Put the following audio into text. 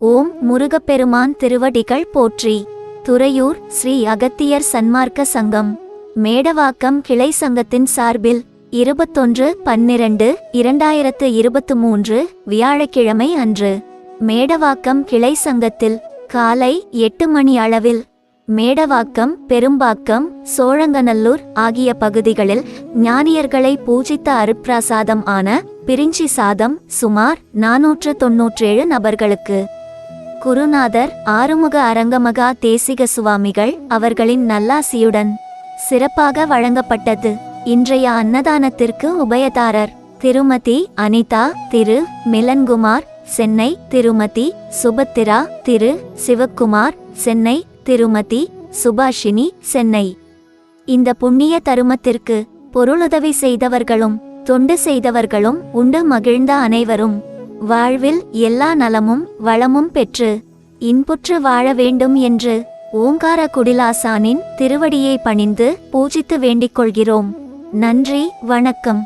ஓம் முருகப்பெருமான் திருவடிகள் போற்றி. துறையூர் ஸ்ரீ அகத்தியர் சன்மார்க்க சங்கம். மேடவாக்கம் கிளை சங்கத்தின் சார்பில் இருபத்தொன்று பன்னிரண்டு இரண்டாயிரத்து இருபத்து மூன்று வியாழக்கிழமை அன்று. மேடவாக்கம் கிளை சங்கத்தில் காலை எட்டு மணி அளவில் மேடவாக்கம் பெரும்பாக்கம் சோழங்கநல்லூர் ஆகிய பகுதிகளில் ஞானியர்களை பூஜித்த அருட்பிரசாதம் ஆன பிரிஞ்சி சாதம் சுமார் நாநூற்று தொன்னூற்றேழு நபர்களுக்கு. குருநாதர் ஆறுமுக அரங்கமகா தேசிக சுவாமிகள் அவர்களின் நல்லாசியுடன் சிறப்பாக வழங்கப்பட்டது. இன்றைய அன்னதானத்திற்கு உபயதாரர் திருமதி அனிதா திரு மிலன்குமார் சென்னை திருமதி சுபத்திரா திரு சிவக்குமார் சென்னை திருமதி சுபாஷினி சென்னை. இந்த புண்ணிய தருமத்திற்கு பொருளுதவி செய்தவர்களும் தொண்டு செய்தவர்களும் உண்டு மகிழ்ந்த அனைவரும். வாழ்வில் எல்லா நலமும் வளமும் பெற்று இன்புற்று வாழ வேண்டும் என்று ஓங்கார குடிலாசானின் திருவடியை பணிந்து பூஜித்து வேண்டிக் கொள்கிறோம். நன்றி வணக்கம்.